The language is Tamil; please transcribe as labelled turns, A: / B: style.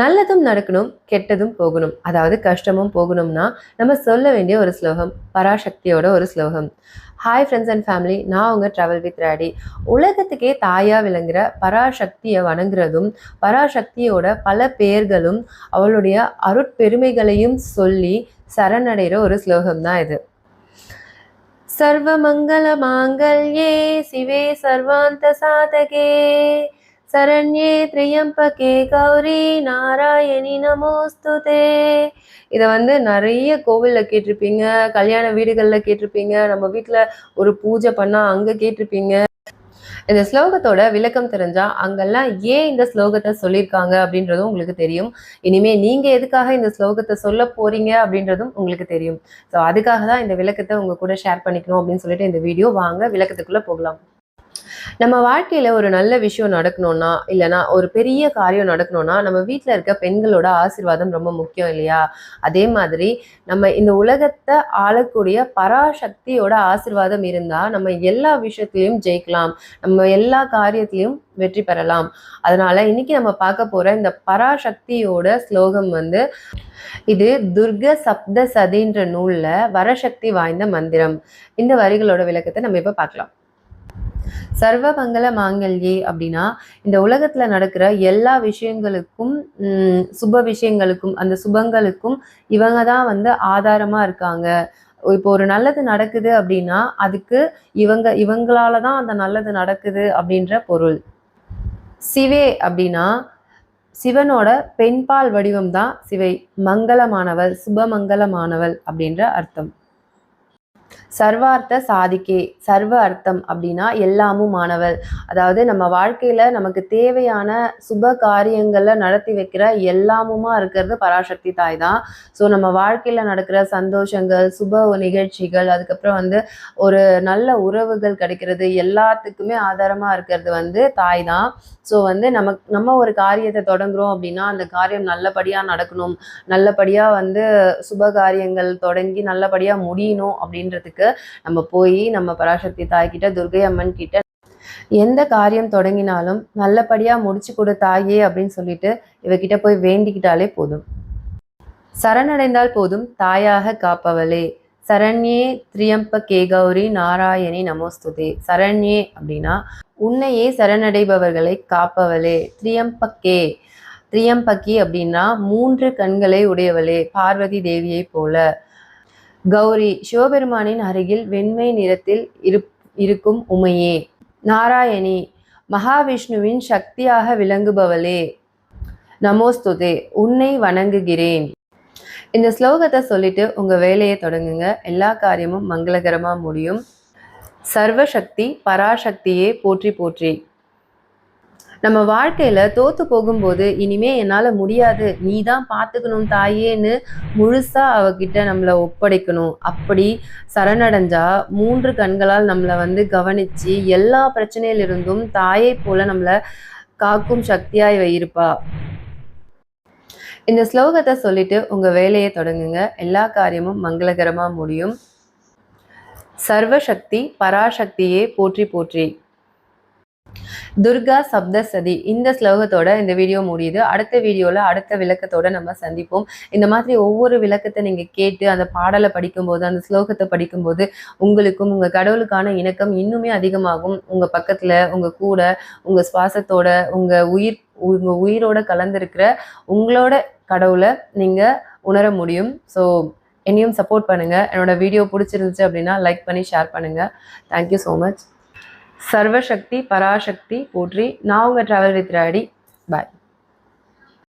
A: நல்லதும் நடக்கணும் கெட்டதும் போகணும். அதாவது கஷ்டமும் போகணும்னா நம்ம சொல்ல வேண்டிய ஒரு ஸ்லோகம் பராசக்தியோட ஒரு ஸ்லோகம். ஹாய் ஃப்ரெண்ட்ஸ் அண்ட் ஃபேமிலி நான் உங்கள் ட்ராவல் வித் ராடி உலகத்துக்கே தாயாக விளங்குற பராசக்தியை வணங்குறதும் பராசக்தியோட பல பெயர்களும் அவளுடைய அருட்பெருமைகளையும் சொல்லி சரணடைகிற ஒரு ஸ்லோகம் தான் இது. சர்வமங்கல மாங்கல்யே சிவே சர்வாந்த சாதகே. சரண்யே திரியம்பகே கௌரி நாராயணி நமோஸ்துதே இதை வந்து நிறைய கோவிலில் கேட்டிருப்பீங்க கல்யாண வீடுகளில் கேட்டிருப்பீங்க நம்ம வீட்டில் ஒரு பூஜை பண்ணால் அங்கே கேட்டிருப்பீங்க. இந்த ஸ்லோகத்தோட விளக்கம் தெரிஞ்சா அங்கெல்லாம் ஏன் இந்த ஸ்லோகத்தை சொல்லியிருக்காங்க அப்படின்றதும் உங்களுக்கு தெரியும். இனிமே நீங்க எதுக்காக இந்த ஸ்லோகத்தை சொல்ல போறீங்க அப்படின்றதும் உங்களுக்கு தெரியும். ஸோ அதுக்காக தான் இந்த விளக்கத்தை உங்க கூட ஷேர் பண்ணிக்கணும் அப்படின்னு சொல்லிட்டு இந்த வீடியோ வாங்க விளக்கத்துக்குள்ள போகலாம். நம்ம வாழ்க்கையில ஒரு நல்ல விஷயம் நடக்கணும்னா இல்லைனா ஒரு பெரிய காரியம் நடக்கணும்னா நம்ம வீட்டில் இருக்க பெண்களோட ஆசீர்வாதம் ரொம்ப முக்கியம் இல்லையா? அதே மாதிரி நம்ம இந்த உலகத்தை ஆளக்கூடிய பராசக்தியோட ஆசிர்வாதம் இருந்தா நம்ம எல்லா விஷயத்திலையும் ஜெயிக்கலாம். நம்ம எல்லா காரியத்திலையும் வெற்றி பெறலாம். அதனால இன்னைக்கு நம்ம பார்க்க போற இந்த பராசக்தியோட ஸ்லோகம் வந்து இது துர்க சப்த சதின்ற நூல்ல வரசக்தி வாய்ந்த மந்திரம். இந்த வரிகளோட விளக்கத்தை நம்ம இப்ப பார்க்கலாம். சர்வ மங்கள மாங்கல்யே அப்படின்னா இந்த உலகத்துல நடக்கிற எல்லா விஷயங்களுக்கும் உம் சுப விஷயங்களுக்கும் அந்த சுபங்களுக்கும் இவங்க தான் வந்து ஆதாரமா இருக்காங்க. இப்போ ஒரு நல்லது நடக்குது அப்படின்னா அதுக்கு இவங்க இவங்களால தான் அந்த நல்லது நடக்குது அப்படின்ற பொருள். சிவே அப்படின்னா சிவனோட பெண்பால் வடிவம் தான் சிவை. மங்களமானவள் சுபமங்கலமானவள் அப்படின்ற அர்த்தம். சர்வார்த்த சாதிக்கே சர்வ அர்த்தம் அப்படின்னா எல்லாமும் ஆனவள் அதாவது நம்ம வாழ்க்கையில நமக்கு தேவையான சுப காரியங்களை நடத்தி வைக்கிற எல்லாமுமா இருக்கிறது பராசக்தி தாய் தான். ஸோ நம்ம வாழ்க்கையில நடக்கிற சந்தோஷங்கள் சுப நிகழ்ச்சிகள் அதுக்கப்புறம் வந்து ஒரு நல்ல உறவுகள் கிடைக்கிறது எல்லாத்துக்குமே ஆதாரமா இருக்கிறது வந்து தாய் தான். ஸோ வந்து நமக்கு நம்ம ஒரு காரியத்தை தொடங்குறோம் அப்படின்னா அந்த காரியம் நல்லபடியாக நடக்கணும் நல்லபடியாக வந்து சுப காரியங்கள் தொடங்கி நல்லபடியாக முடியணும் அப்படின்றதுக்கு நம்ம போய் நம்ம பராசக்தி தாய்கிட்ட துர்கை அம்மன் கிட்ட எந்த காரியம் தொடங்கினாலும் நல்லபடியா முடிச்சு கொடு தாயே அப்படின்னு சொல்லிட்டு இவகிட்ட போய் வேண்டிக்கிட்டாலே போதும். சரணடைந்தால் போதும் தாயாக காப்பவளே. சரண்யே திரியம்ப கேகௌரி நாராயணி நமோஸ்துதே. சரண்யே அப்படின்னா உன்னையே சரணடைபவர்களை காப்பவளே. திரியம்பக்கே திரியம்பக்கி அப்படின்னா மூன்று கண்களை உடையவளே. பார்வதி தேவியை போல. கௌரி சிவபெருமானின் அருகில் வெண்மை நிறத்தில் இருக்கும் உமையே. நாராயணி மகாவிஷ்ணுவின் சக்தியாக விளங்குபவளே. நமோஸ்துதே உன்னை வணங்குகிறேன். இந்த ஸ்லோகத்தை சொல்லிட்டு உங்க வேலையை தொடங்குங்க. எல்லா காரியமும் மங்களகரமா முடியும். சர்வசக்தி பராசக்தியே போற்றி போற்றி. நம்ம வாழ்க்கையில தோத்து போகும்போது இனிமே என்னால முடியாது. நீ தான் பார்த்துக்கணும் தாயேன்னு முழுசா அவகிட்ட நம்மளை ஒப்படைக்கணும். அப்படி சரணடைஞ்சா மூன்று கண்களால் நம்மளை வந்து கவனிச்சு எல்லா பிரச்சனையிலிருந்தும் தாயை போல நம்மளை காக்கும் சக்தியாய் வையிருப்பா. இந்த ஸ்லோகத்தை சொல்லிட்டு உங்க வேலையை தொடங்குங்க. எல்லா காரியமும் மங்களகரமா முடியும். சர்வசக்தி பராசக்தியே போற்றி போற்றி. துர்கா சப்தசதி இந்த ஸ்லோகத்தோட இந்த வீடியோ முடியுது. அடுத்த வீடியோல அடுத்த விளக்கத்தோட நம்ம சந்திப்போம். இந்த மாதிரி ஒவ்வொரு விளக்கத்தை நீங்க கேட்டு அந்த பாடலை படிக்கும்போது அந்த ஸ்லோகத்தை படிக்கும்போது உங்களுக்கும் உங்க கடவுளுக்கான இணக்கம் இன்னுமே அதிகமாகும். உங்க பக்கத்துல உங்க கூட உங்க சுவாசத்தோட உங்க உயிர் உங்க உயிரோட கலந்திருக்கிற உங்களோட கடவுளை நீங்க உணர முடியும். ஸோ என்னையும் சப்போர்ட் பண்ணுங்க. என்னோட வீடியோ பிடிச்சிருந்துச்சு அப்படின்னா லைக் பண்ணி ஷேர் பண்ணுங்க. தேங்க்யூ ஸோ மச் சர்வசக்தி பராசக்தி போற்றி. நான் உங்கள் ட்ராவல் வித் ராடி பாய்